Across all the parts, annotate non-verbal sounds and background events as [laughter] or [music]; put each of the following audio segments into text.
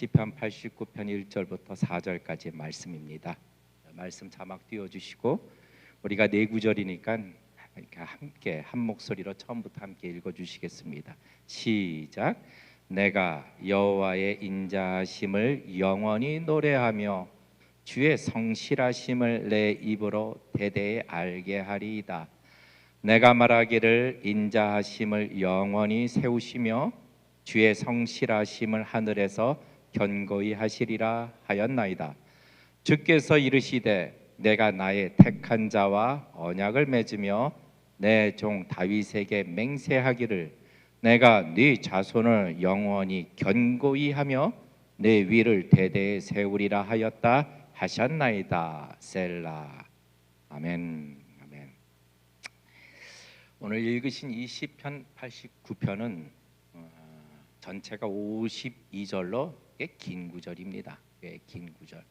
시편 89편 1절부터 4절까지의 말씀입니다. 말씀 자막 띄워 주시고 우리가 네 구절이니까 함께 한 목소리로 처음부터 함께 읽어 주시겠습니다. 시작. 내가 여호와의 인자하심을 영원히 노래하며 주의 성실하심을 내 입으로 대대에 알게 하리이다. 내가 말하기를 인자하심을 영원히 세우시며 주의 성실하심을 하늘에서 견고히 하시리라 하였나이다. 주께서 이르시되 내가 나의 택한 자와 언약을 맺으며 내 종 다윗에게 맹세하기를 내가 네 자손을 영원히 견고히 하며 내 위를 대대에 세우리라 하였다 하셨나이다. 셀라. 아멘. 아멘. 오늘 읽으신 이 시편 89편은 어, 전체가 52절로 꽤긴 구절입니다. 꽤긴 구절.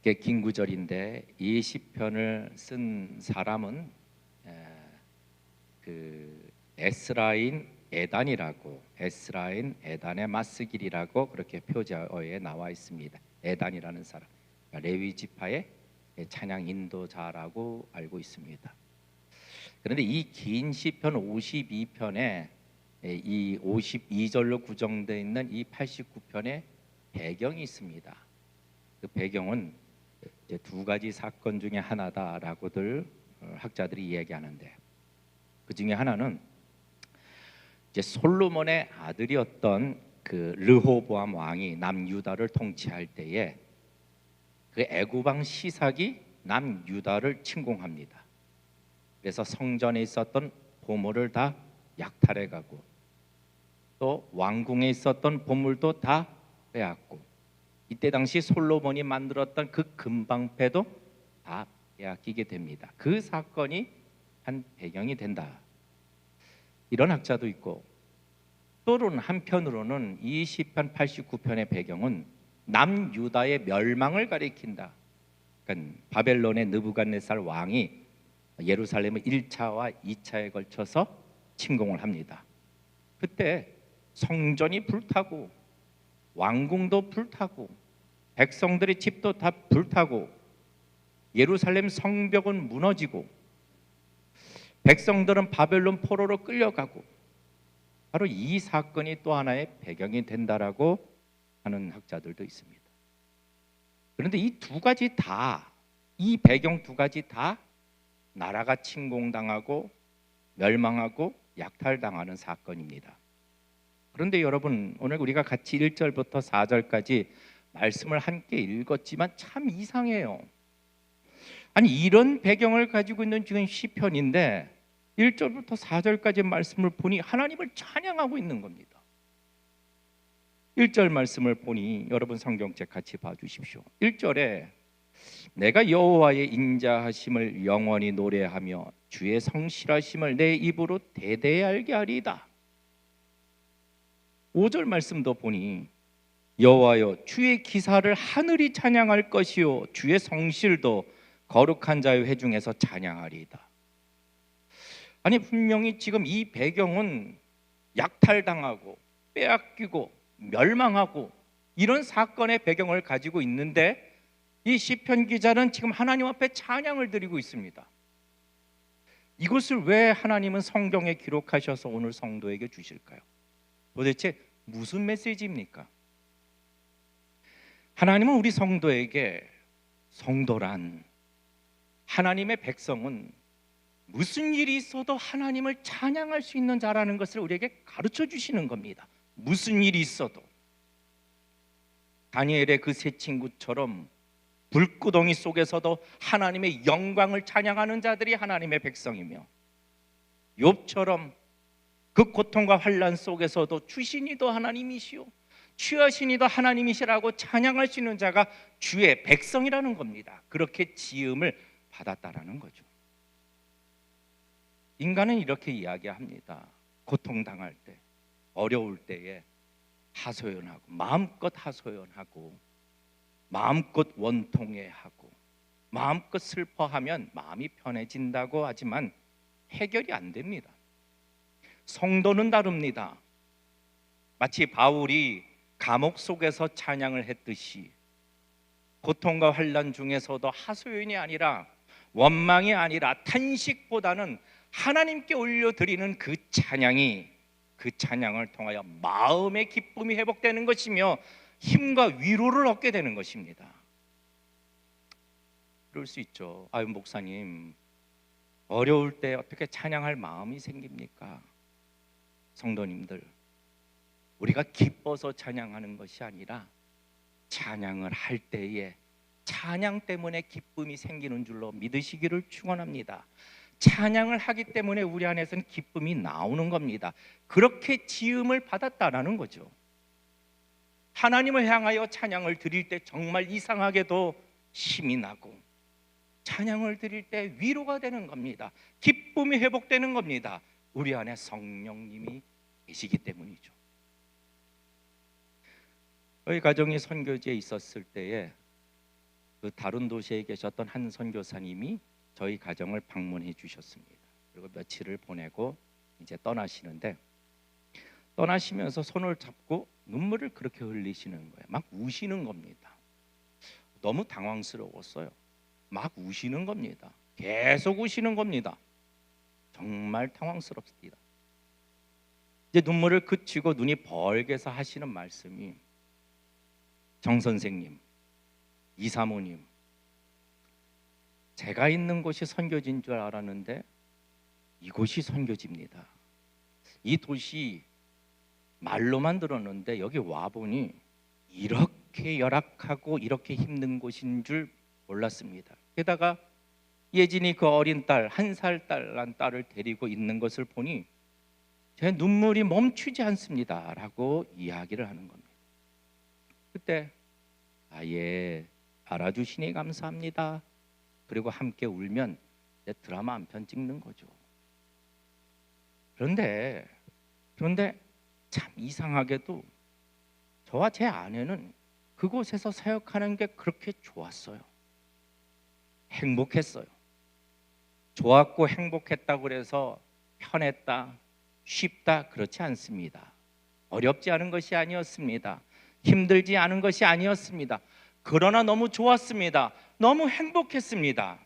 꽤긴 구절인데 이 시편을 쓴 사람은 에, 그 에스라인 에단이라고 에스라인 에단의 마스길이라고 그렇게 표저에 나와 있습니다. 에단이라는 사람 그러니까 레위 지파의 찬양 인도자라고 알고 있습니다. 그런데 이 긴 시편 52편에 이 52절로 구정되어 있는 이 89편의 배경이 있습니다. 그 배경은 두 가지 사건 중에 하나다라고들 어, 학자들이 이야기하는데 그 중에 하나는 이제 솔로몬의 아들이었던 그 르호보암 왕이 남유다를 통치할 때에 그 애굽왕 시삭이 남유다를 침공합니다. 그래서 성전에 있었던 보물을 다 약탈해 가고 또 왕궁에 있었던 보물도 다 빼앗고 이때 당시 솔로몬이 만들었던 그 금방패도 다 빼앗기게 됩니다. 그 사건이 한 배경이 된다. 이런 학자도 있고 또는 한편으로는 이 시편 89편의 배경은 남유다의 멸망을 가리킨다. 그러니까 바벨론의 느부갓네살 왕이 예루살렘을 1차와 2차에 걸쳐서 침공을 합니다. 그때 성전이 불타고 왕궁도 불타고 백성들의 집도 다 불타고 예루살렘 성벽은 무너지고 백성들은 바벨론 포로로 끌려가고 바로 이 사건이 또 하나의 배경이 된다라고 하는 학자들도 있습니다. 그런데 이 두 가지 다 이 배경 두 가지 다 나라가 침공당하고 멸망하고 약탈당하는 사건입니다. 그런데 여러분 오늘 우리가 같이 1절부터 4절까지 말씀을 함께 읽었지만 참 이상해요. 아니 이런 배경을 가지고 있는 지금 시편인데 1절부터 4절까지 말씀을 보니 하나님을 찬양하고 있는 겁니다. 1절 말씀을 보니 여러분 성경책 같이 봐 주십시오. 1절에 내가 여호와의 인자하심을 영원히 노래하며 주의 성실하심을 내 입으로 대대히 알게 하리이다. 5절 말씀도 보니 여호와여 주의 기사를 하늘이 찬양할 것이요 주의 성실도 거룩한 자의 회중에서 찬양하리이다. 아니 분명히 지금 이 배경은 약탈당하고 빼앗기고 멸망하고 이런 사건의 배경을 가지고 있는데 이 시편 기자는 지금 하나님 앞에 찬양을 드리고 있습니다. 이것을 왜 하나님은 성경에 기록하셔서 오늘 성도에게 주실까요? 도대체 무슨 메시지입니까? 하나님은 우리 성도에게 성도란 하나님의 백성은 무슨 일이 있어도 하나님을 찬양할 수 있는 자라는 것을 우리에게 가르쳐 주시는 겁니다. 무슨 일이 있어도 다니엘의 그 세 친구처럼 불구덩이 속에서도 하나님의 영광을 찬양하는 자들이 하나님의 백성이며 욥처럼 그 고통과 환란 속에서도 주신이도 하나님이시오 취하신이도 하나님이시라고 찬양할 수 있는 자가 주의 백성이라는 겁니다. 그렇게 지음을 받았다라는 거죠. 인간은 이렇게 이야기합니다. 고통 당할 때, 어려울 때에 하소연하고 마음껏 하소연하고 마음껏 원통해하고 마음껏 슬퍼하면 마음이 편해진다고 하지만 해결이 안 됩니다. 성도는 다릅니다. 마치 바울이 감옥 속에서 찬양을 했듯이 고통과 환란 중에서도 하소연이 아니라 원망이 아니라 탄식보다는 하나님께 올려드리는 그 찬양이 그 찬양을 통하여 마음의 기쁨이 회복되는 것이며 힘과 위로를 얻게 되는 것입니다. 그럴 수 있죠. 아유 목사님 어려울 때 어떻게 찬양할 마음이 생깁니까? 성도님들 우리가 기뻐서 찬양하는 것이 아니라 찬양을 할 때에 찬양 때문에 기쁨이 생기는 줄로 믿으시기를 축원합니다. 찬양을 하기 때문에 우리 안에서는 기쁨이 나오는 겁니다. 그렇게 지음을 받았다라는 거죠. 하나님을 향하여 찬양을 드릴 때 정말 이상하게도 힘이 나고 찬양을 드릴 때 위로가 되는 겁니다. 기쁨이 회복되는 겁니다. 우리 안에 성령님이 계시기 때문이죠. 저희 가정이 선교지에 있었을 때에 그 다른 도시에 계셨던 한 선교사님이 저희 가정을 방문해 주셨습니다. 그리고 며칠을 보내고 이제 떠나시는데 떠나시면서 손을 잡고 눈물을 그렇게 흘리시는 거예요. 막 우시는 겁니다. 너무 당황스러웠어요. 막 우시는 겁니다. 계속 우시는 겁니다. 정말 당황스럽습니다. 이제 눈물을 그치고 눈이 벌게서 하시는 말씀이 정 선생님, 이 사모님, 제가 있는 곳이 선교지인 줄 알았는데 이곳이 선교지입니다. 이 도시 말로만 들었는데 여기 와 보니 이렇게 열악하고 이렇게 힘든 곳인 줄 몰랐습니다. 게다가 예진이 그 어린 딸, 한 살 딸 난 딸을 데리고 있는 것을 보니 제 눈물이 멈추지 않습니다 라고 이야기를 하는 겁니다. 그때 아예 알아주시니 감사합니다. 그리고 함께 울면 이제 드라마 한 편 찍는 거죠. 그런데 그런데 참 이상하게도 저와 제 아내는 그곳에서 사역하는 게 그렇게 좋았어요. 행복했어요. 좋았고 행복했다고 그래서 편했다, 쉽다 그렇지 않습니다. 어렵지 않은 것이 아니었습니다. 힘들지 않은 것이 아니었습니다. 그러나 너무 좋았습니다. 너무 행복했습니다.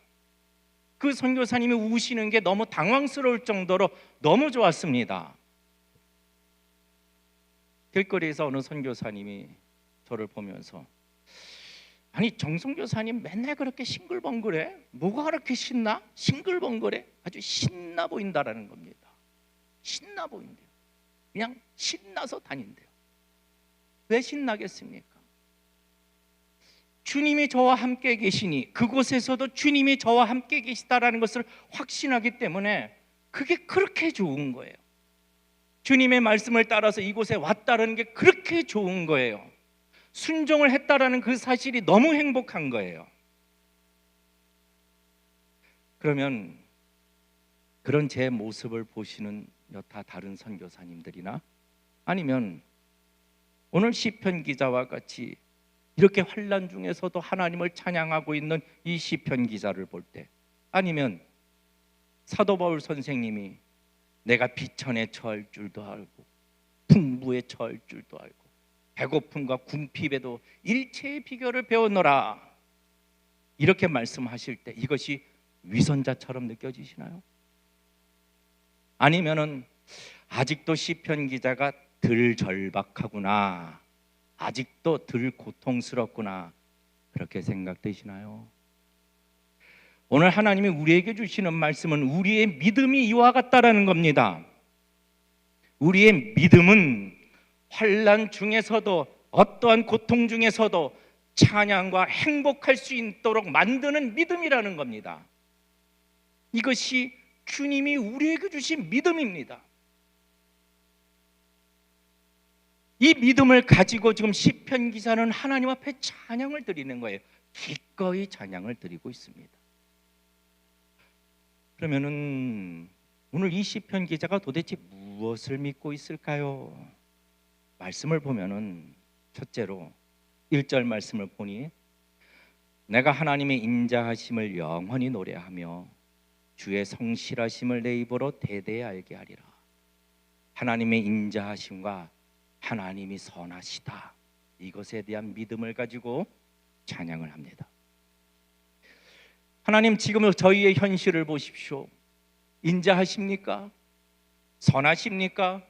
그 선교사님이 우시는 게 너무 당황스러울 정도로 너무 좋았습니다. 길거리에서 어느 선교사님이 저를 보면서 아니 정선교사님 맨날 그렇게 싱글벙글해? 뭐가 그렇게 신나? 싱글벙글해? 아주 신나 보인다라는 겁니다. 신나 보인대요. 그냥 신나서 다닌대요. 왜 신나겠습니까? 주님이 저와 함께 계시니 그곳에서도 주님이 저와 함께 계시다라는 것을 확신하기 때문에 그게 그렇게 좋은 거예요. 주님의 말씀을 따라서 이곳에 왔다는 게 그렇게 좋은 거예요. 순종을 했다라는 그 사실이 너무 행복한 거예요. 그러면 그런 제 모습을 보시는 여타 다른 선교사님들이나 아니면 오늘 시편 기자와 같이 이렇게 환란 중에서도 하나님을 찬양하고 있는 이 시편 기자를 볼 때 아니면 사도 바울 선생님이 내가 비천에 처할 줄도 알고 풍부에 처할 줄도 알고 배고픔과 궁핍에도 일체의 비결을 배웠노라 이렇게 말씀하실 때 이것이 위선자처럼 느껴지시나요? 아니면은 아직도 시편 기자가 덜 절박하구나 아직도 덜 고통스럽구나 그렇게 생각되시나요? 오늘 하나님이 우리에게 주시는 말씀은 우리의 믿음이 이와 같다라는 겁니다. 우리의 믿음은 환란 중에서도 어떠한 고통 중에서도 찬양과 행복할 수 있도록 만드는 믿음이라는 겁니다. 이것이 주님이 우리에게 주신 믿음입니다. 이 믿음을 가지고 지금 시편 기사는 하나님 앞에 찬양을 드리는 거예요. 기꺼이 찬양을 드리고 있습니다. 그러면은 오늘 이 시편 기자가 도대체 무엇을 믿고 있을까요? 말씀을 보면은 첫째로 1절 말씀을 보니 내가 하나님의 인자하심을 영원히 노래하며 주의 성실하심을 내 입으로 대대 알게 하리라. 하나님의 인자하심과 하나님이 선하시다. 이것에 대한 믿음을 가지고 찬양을 합니다. 하나님 지금 저희의 현실을 보십시오. 인자하십니까? 선하십니까?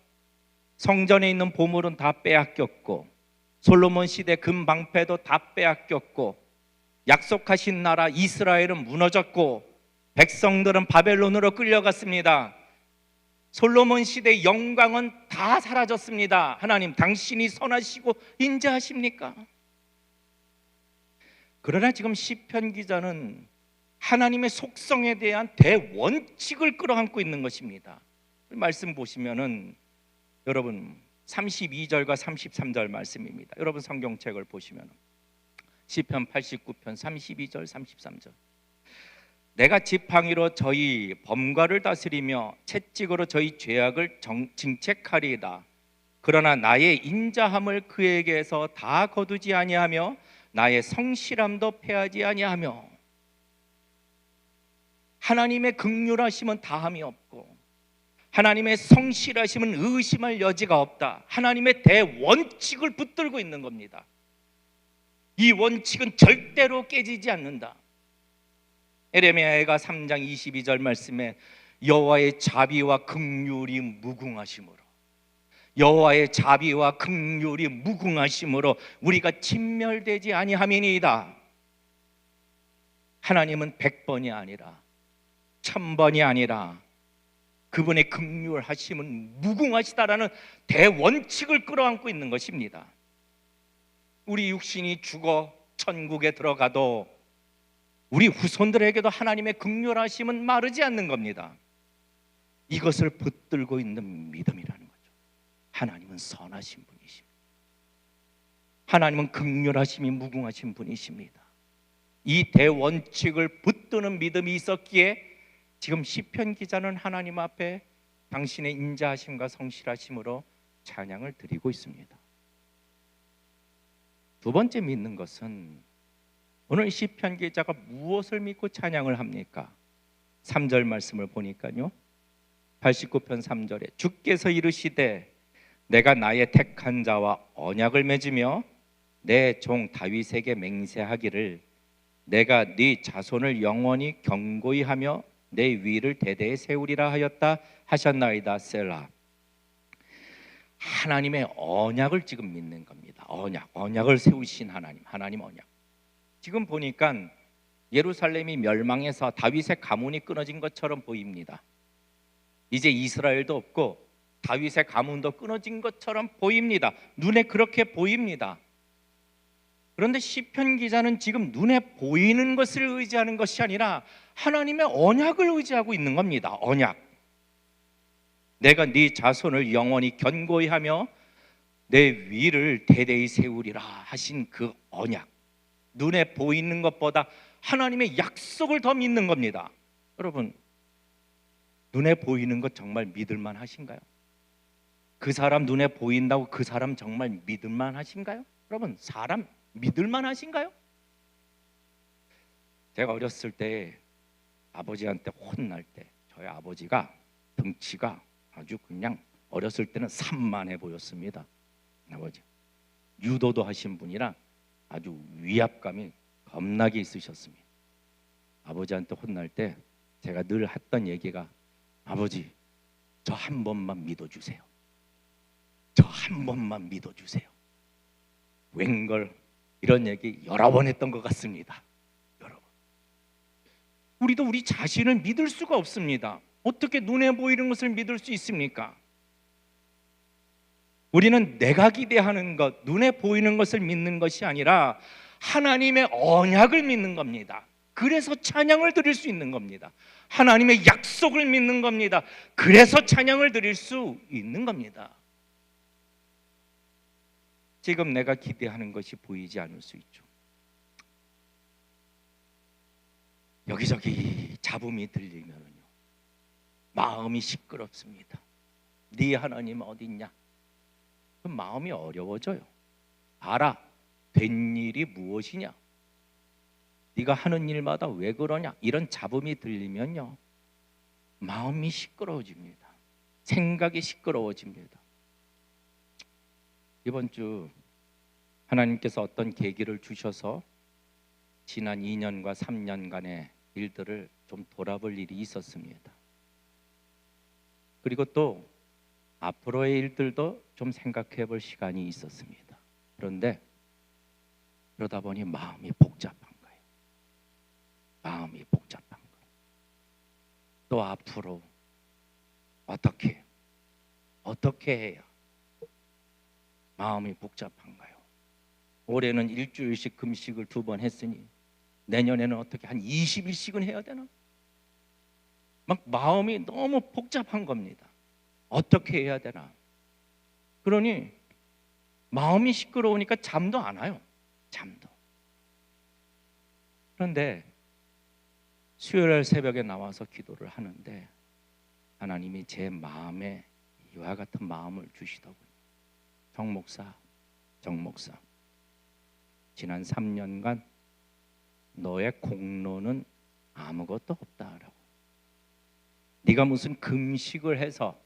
성전에 있는 보물은 다 빼앗겼고 솔로몬 시대 금방패도 다 빼앗겼고 약속하신 나라 이스라엘은 무너졌고 백성들은 바벨론으로 끌려갔습니다. 솔로몬 시대 영광은 다 사라졌습니다. 하나님 당신이 선하시고 인자하십니까? 그러나 지금 시편 기자는 하나님의 속성에 대한 대원칙을 끌어안고 있는 것입니다. 말씀 보시면은 여러분 32절과 33절 말씀입니다. 여러분 성경책을 보시면 시편 89편 32절 33절 내가 지팡이로 저희 범과를 다스리며 채찍으로 저희 죄악을 정, 징책하리이다. 그러나 나의 인자함을 그에게서 다 거두지 아니하며 나의 성실함도 패하지 아니하며 하나님의 극률하심은 다함이 없고 하나님의 성실하심은 의심할 여지가 없다. 하나님의 대원칙을 붙들고 있는 겁니다. 이 원칙은 절대로 깨지지 않는다. 에레미야가 3장 22절 말씀에 여호와의 자비와 극률이 무궁하심으로 여호와의 자비와 극률이 무궁하심으로 우리가 진멸되지 아니함이니이다. 하나님은 백번이 아니라 천번이 아니라 그분의 극률하심은 무궁하시다라는 대원칙을 끌어안고 있는 것입니다. 우리 육신이 죽어 천국에 들어가도 우리 후손들에게도 하나님의 극률하심은 마르지 않는 겁니다. 이것을 붙들고 있는 믿음이라는 거죠. 하나님은 선하신 분이십니다. 하나님은 극률하심이 무궁하신 분이십니다. 이 대원칙을 붙드는 믿음이 있었기에 지금 시편 기자는 하나님 앞에 당신의 인자하심과 성실하심으로 찬양을 드리고 있습니다. 두 번째 믿는 것은 오늘 시편 기자가 무엇을 믿고 찬양을 합니까? 3절 말씀을 보니까요. 89편 3절에 주께서 이르시되 내가 나의 택한 자와 언약을 맺으며 내 종 다윗에게 맹세하기를 내가 네 자손을 영원히 경고히 하며 내 위를 대대에 세우리라 하였다 하셨나이다 셀라 하나님의 언약을 지금 믿는 겁니다. 언약, 언약을 세우신 하나님, 하나님 언약. 지금 보니까 예루살렘이 멸망해서 다윗의 가문이 끊어진 것처럼 보입니다. 이제 이스라엘도 없고 다윗의 가문도 끊어진 것처럼 보입니다. 눈에 그렇게 보입니다. 그런데 시편 기자는 지금 눈에 보이는 것을 의지하는 것이 아니라 하나님의 언약을 의지하고 있는 겁니다. 언약. 내가 네 자손을 영원히 견고히 하며 내 위를 대대히 세우리라 하신 그 언약. 눈에 보이는 것보다 하나님의 약속을 더 믿는 겁니다. 여러분, 눈에 보이는 것 정말 믿을만 하신가요? 그 사람 눈에 보인다고 그 사람 정말 믿을만 하신가요? 여러분, 사람 믿을 만 하신가요? 제가 어렸을 때 아버지한테 혼날 때 저희 아버지가 덩치가 아주 그냥 어렸을 때는 산만해 보였습니다. 아버지 유도도 하신 분이라 아주 위압감이 겁나게 있으셨습니다. 아버지한테 혼날 때 제가 늘 했던 얘기가 아버지 저 한 번만 믿어주세요. 저 한 번만 믿어주세요. 웬걸 이런 얘기 여러 번 했던 것 같습니다. 여러분, 우리도 우리 자신을 믿을 수가 없습니다. 어떻게 눈에 보이는 것을 믿을 수 있습니까? 우리는 내가 기대하는 것, 눈에 보이는 것을 믿는 것이 아니라 하나님의 언약을 믿는 겁니다. 그래서 찬양을 드릴 수 있는 겁니다. 하나님의 약속을 믿는 겁니다. 그래서 찬양을 드릴 수 있는 겁니다. 지금 내가 기대하는 것이 보이지 않을 수 있죠. 여기저기 잡음이 들리면요 마음이 시끄럽습니다. 네 하나님 어디 있냐? 그 마음이 어려워져요. 알아. 된 일이 무엇이냐? 네가 하는 일마다 왜 그러냐? 이런 잡음이 들리면요. 마음이 시끄러워집니다. 생각이 시끄러워집니다. 이번 주 하나님께서 어떤 계기를 주셔서 지난 2년과 3년간의 일들을 좀 돌아볼 일이 있었습니다. 그리고 또 앞으로의 일들도 좀 생각해 볼 시간이 있었습니다. 그런데 그러다 보니 마음이 복잡한 거예요. 마음이 복잡한 거예요. 또 앞으로 어떻게 어떻게 해야 마음이 복잡한가요? 올해는 일주일씩 금식을 두 번 했으니 내년에는 어떻게 한 20일씩은 해야 되나? 막 마음이 너무 복잡한 겁니다. 어떻게 해야 되나? 그러니 마음이 시끄러우니까 잠도 안 와요. 잠도. 그런데 수요일 새벽에 나와서 기도를 하는데 하나님이 제 마음에 이와 같은 마음을 주시더군요. 정 목사, 정 목사. 지난 3년간 너의 공로는 아무것도 없다라고. 네가 무슨 금식을 해서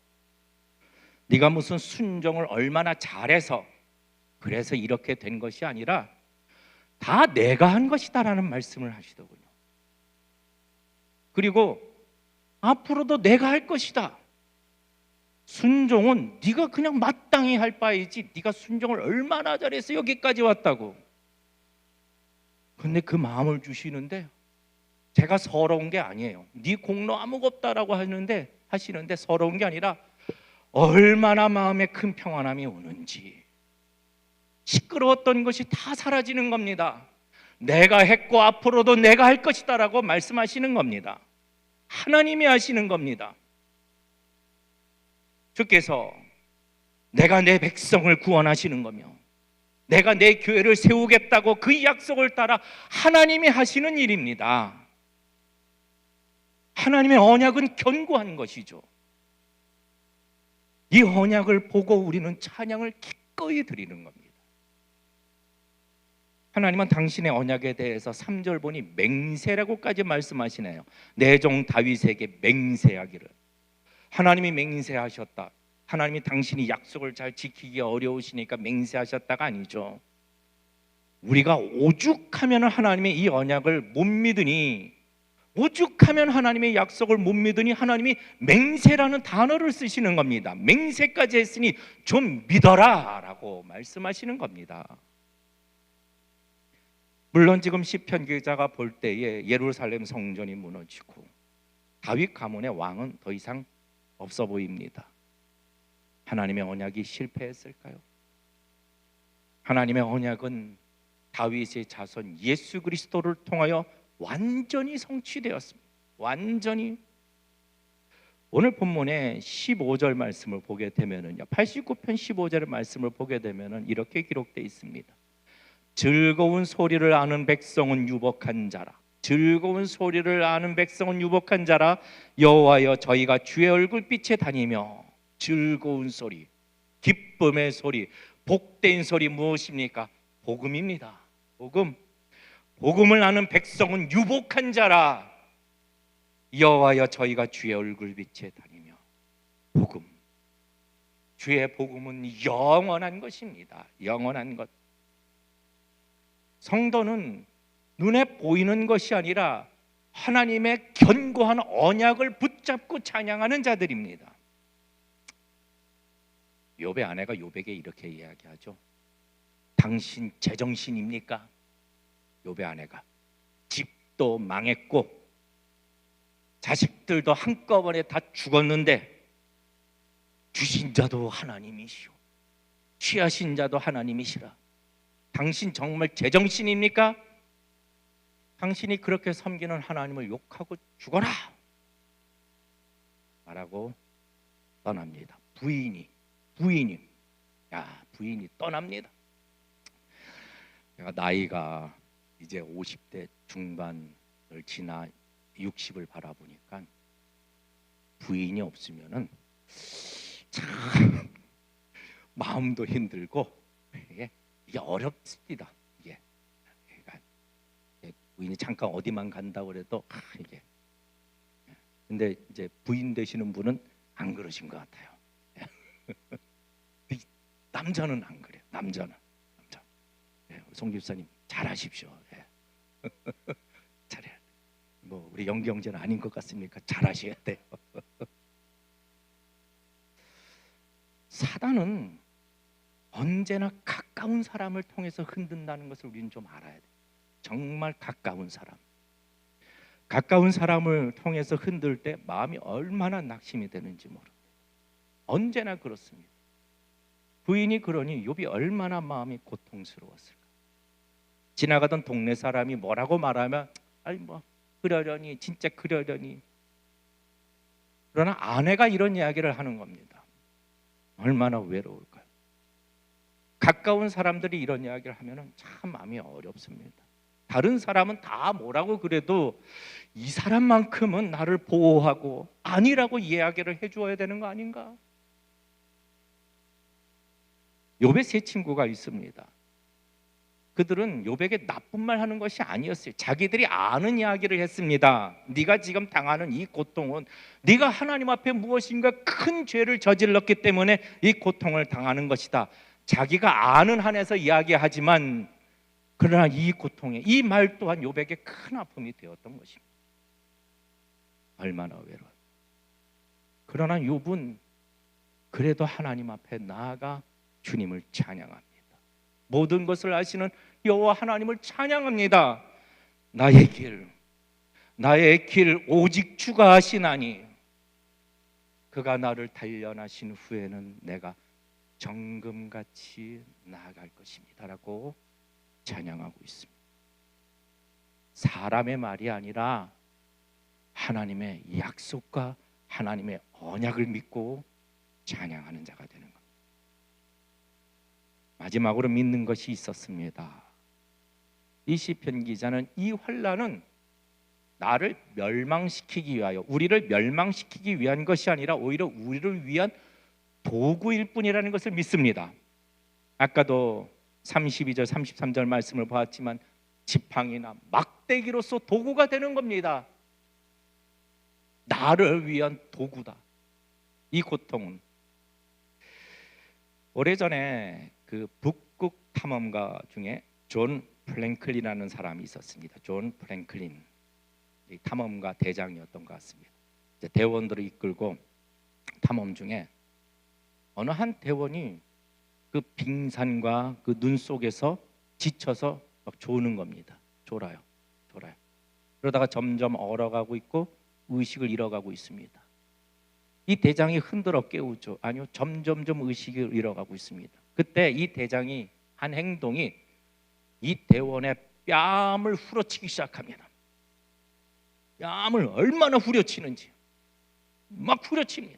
네가 무슨 순종을 얼마나 잘해서 그래서 이렇게 된 것이 아니라 다 내가 한 것이다라는 말씀을 하시더군요. 그리고 앞으로도 내가 할 것이다. 순종은 네가 그냥 마땅히 할 바이지 네가 순종을 얼마나 잘해서 여기까지 왔다고. 근데 그 마음을 주시는데 제가 서러운 게 아니에요. 네 공로 아무것도 없다라고 하는데 하시는데 서러운 게 아니라 얼마나 마음에 큰 평안함이 오는지 시끄러웠던 것이 다 사라지는 겁니다. 내가 했고 앞으로도 내가 할 것이다라고 말씀하시는 겁니다. 하나님이 하시는 겁니다. 주께서 내가 내 백성을 구원하시는 거며 내가 내 교회를 세우겠다고 그 약속을 따라 하나님이 하시는 일입니다. 하나님의 언약은 견고한 것이죠. 이 언약을 보고 우리는 찬양을 기꺼이 드리는 겁니다. 하나님은 당신의 언약에 대해서 3절 보니 맹세라고까지 말씀하시네요. 내종 다윗에게 맹세하기를. 하나님이 맹세하셨다. 하나님이 당신이 약속을 잘 지키기 어려우시니까 맹세하셨다가 아니죠. 우리가 오죽하면 하나님의 이 언약을 못 믿으니 오죽하면 하나님의 약속을 못 믿으니 하나님이 맹세라는 단어를 쓰시는 겁니다. 맹세까지 했으니 좀 믿어라라고 말씀하시는 겁니다. 물론 지금 시편 기자가 볼 때에 예루살렘 성전이 무너지고 다윗 가문의 왕은 더 이상 없어 보입니다. 하나님의 언약이 실패했을까요? 하나님의 언약은 다윗의 자손 예수 그리스도를 통하여 완전히 성취되었습니다. 완전히 오늘 본문의 15절 말씀을 보게 되면은요. 89편 15절의 말씀을 보게 되면은 이렇게 기록되어 있습니다. 즐거운 소리를 아는 백성은 유복한 자라. 즐거운 소리를 아는 백성은 유복한 자라. 여호와여 저희가 주의 얼굴빛에 다니며 즐거운 소리, 기쁨의 소리, 복된 소리 무엇입니까? 복음입니다. 복음. 복음을 아는 백성은 유복한 자라. 여호와여 저희가 주의 얼굴 빛에 다니며 복음. 주의 복음은 영원한 것입니다. 영원한 것. 성도는 눈에 보이는 것이 아니라 하나님의 견고한 언약을 붙잡고 찬양하는 자들입니다. 요배 아내가 요백에 이렇게 이야기하죠. 당신 제정신입니까? 요배 아내가 집도 망했고 자식들도 한꺼번에 다 죽었는데 주신 자도 하나님이시오. 취하신 자도 하나님이시라. 당신 정말 제정신입니까? 당신이 그렇게 섬기는 하나님을 욕하고 죽어라. 말하고 떠납니다. 부인이 부인이 야 부인이 떠납니다. 내가 나이가 이제 50대 중반을 지나 60을 바라보니까 부인이 없으면은 참 마음도 힘들고 이게 어렵습니다. 부인이 잠깐 어디만 간다고 그래도 아, 이게 근데 이제 부인 되시는 분은 안 그러신 것 같아요. [laughs] 남자는 안 그래요. 남자는 남자. 송 집사님 잘하십시오. 예. [laughs] 잘해. 뭐 우리 형제는 아닌 것 같습니까? 잘하셔야 돼요. [laughs] 사단은 언제나 가까운 사람을 통해서 흔든다는 것을 우리는 좀 알아야 돼. 정말 가까운 사람. 가까운 사람을 통해서 흔들 때 마음이 얼마나 낙심이 되는지 모릅니다. 언제나 그렇습니다. 부인이 그러니 욥이 얼마나 마음이 고통스러웠을까. 지나가던 동네 사람이 뭐라고 말하면 아이 뭐 그러려니 진짜 그러려니 그러나 아내가 이런 이야기를 하는 겁니다. 얼마나 외로울까요? 가까운 사람들이 이런 이야기를 하면은 참 마음이 어렵습니다. 다른 사람은 다 뭐라고 그래도 이 사람만큼은 나를 보호하고 아니라고 이야기를 해주어야 되는 거 아닌가? 요배 세 친구가 있습니다. 그들은 요백에 나쁜 말 하는 것이 아니었어요. 자기들이 아는 이야기를 했습니다. 네가 지금 당하는 이 고통은 네가 하나님 앞에 무엇인가 큰 죄를 저질렀기 때문에 이 고통을 당하는 것이다. 자기가 아는 한에서 이야기하지만 그러나 이 고통에 이 말 또한 요백에 큰 아픔이 되었던 것입니다. 얼마나 외로워. 그러나 욥은 그래도 하나님 앞에 나아가 주님을 찬양합니다. 모든 것을 아시는 여호와 하나님을 찬양합니다. 나의 길, 나의 길 오직 주가 하시나니 그가 나를 단련하신 후에는 내가 정금같이 나아갈 것입니다라고 찬양하고 있습니다. 사람의 말이 아니라 하나님의 약속과 하나님의 언약을 믿고 찬양하는 자가 되는 겁니다. 마지막으로 믿는 것이 있었습니다. 이 시편 기자는 이 환란은 나를 멸망시키기 위하여 우리를 멸망시키기 위한 것이 아니라 오히려 우리를 위한 도구일 뿐이라는 것을 믿습니다. 아까도 32절 33절 말씀을 보았지만 지팡이나 막대기로서 도구가 되는 겁니다. 나를 위한 도구다. 이 고통은 오래전에 그 북극 탐험가 중에 존 플랭클린이라는 사람이 있었습니다. 존 플랭클린 이 탐험가 대장이었던 것 같습니다. 대원들을 이끌고 탐험 중에 어느 한 대원이 그 빙산과 그 눈 속에서 지쳐서 막 조는 겁니다. 졸아요, 졸아요. 그러다가 점점 얼어가고 있고 의식을 잃어가고 있습니다. 이 대장이 흔들어 깨우죠. 아니요, 점점점 의식을 잃어가고 있습니다. 그때 이 대장이 한 행동이 이 대원의 뺨을 후려치기 시작합니다. 뺨을 얼마나 후려치는지 막 후려칩니다.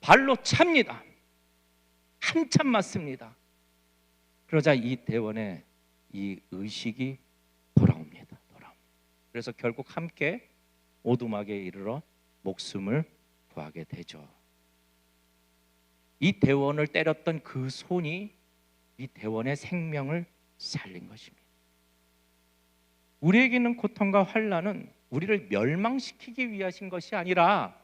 발로 찹니다. 한참 맞습니다. 그러자 이 대원의 이 의식이 돌아옵니다. 돌아옵니다. 그래서 결국 함께 오두막에 이르러 목숨을 구하게 되죠. 이 대원을 때렸던 그 손이 이 대원의 생명을 살린 것입니다. 우리에게는 고통과 환란은 우리를 멸망시키기 위하신 것이 아니라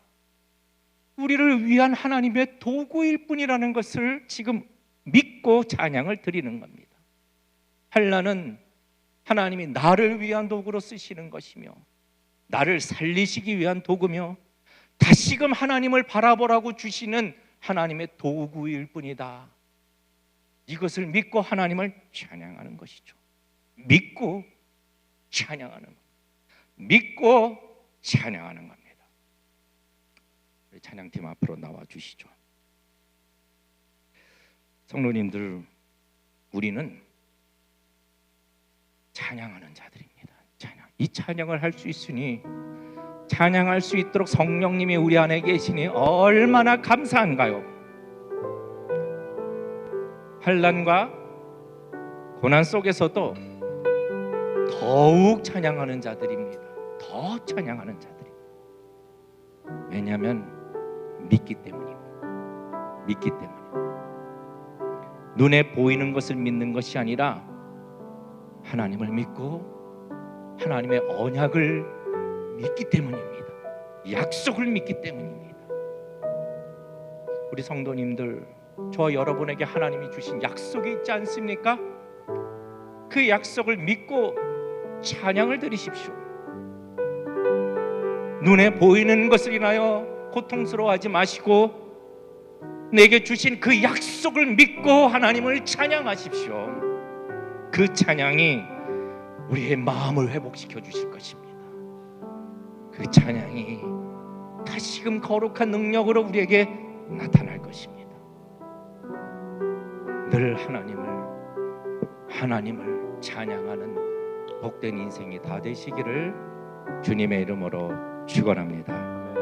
우리를 위한 하나님의 도구일 뿐이라는 것을 지금 믿고 찬양을 드리는 겁니다. 환란은 하나님이 나를 위한 도구로 쓰시는 것이며 나를 살리시기 위한 도구며 다시금 하나님을 바라보라고 주시는 하나님의 도구일 뿐이다. 이것을 믿고 하나님을 찬양하는 것이죠. 믿고 찬양하는 것. 믿고 찬양하는 겁니다. 우리 찬양팀 앞으로 나와 주시죠. 성도님들, 우리는 찬양하는 자들입니다. 찬양. 이 찬양을 할 수 있으니 찬양할 수 있도록 성령님이 우리 안에 계시니 얼마나 감사한가요? 환란과 고난 속에서도 더욱 찬양하는 자들입니다. 더 찬양하는 자들이. 왜냐하면 믿기 때문입니다. 믿기 때문에. 눈에 보이는 것을 믿는 것이 아니라 하나님을 믿고 하나님의 언약을 믿기 때문입니다. 약속을 믿기 때문입니다. 우리 성도님들, 저 여러분에게 하나님이 주신 약속이 있지 않습니까? 그 약속을 믿고 찬양을 드리십시오. 눈에 보이는 것을 인하여 고통스러워하지 마시고 내게 주신 그 약속을 믿고 하나님을 찬양하십시오. 그 찬양이 우리의 마음을 회복시켜 주실 것입니다. 그 찬양이 다시금 거룩한 능력으로 우리에게 나타날 것입니다. 늘 하나님을 하나님을 찬양하는 복된 인생이 다 되시기를 주님의 이름으로 축원합니다.